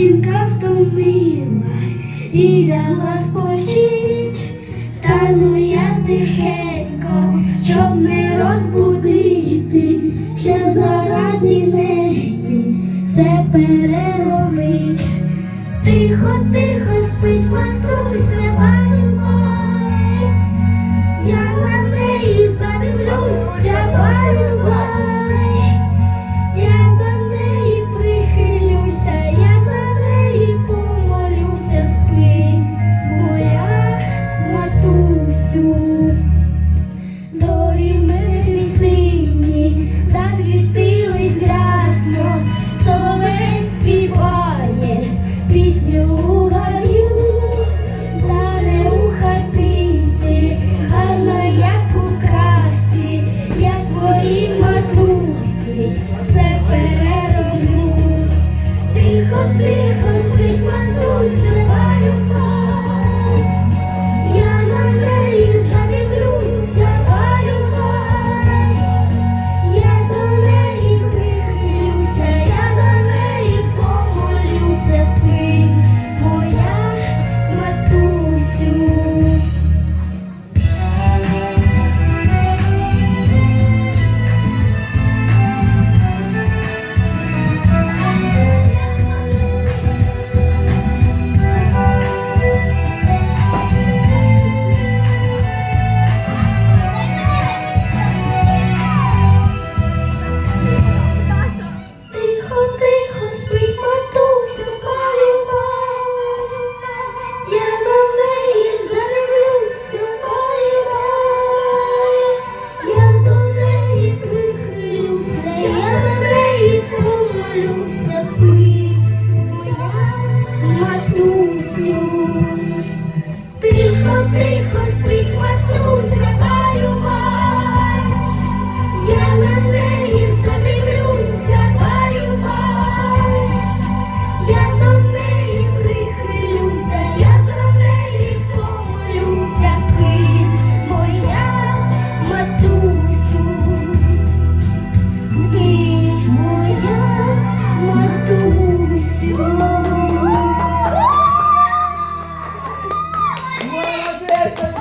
стінка втомилась і ляла спочить, стану я тихенько, щоб не розбудити, Ще зараді неї все переробить. Тихо, тихо. soon.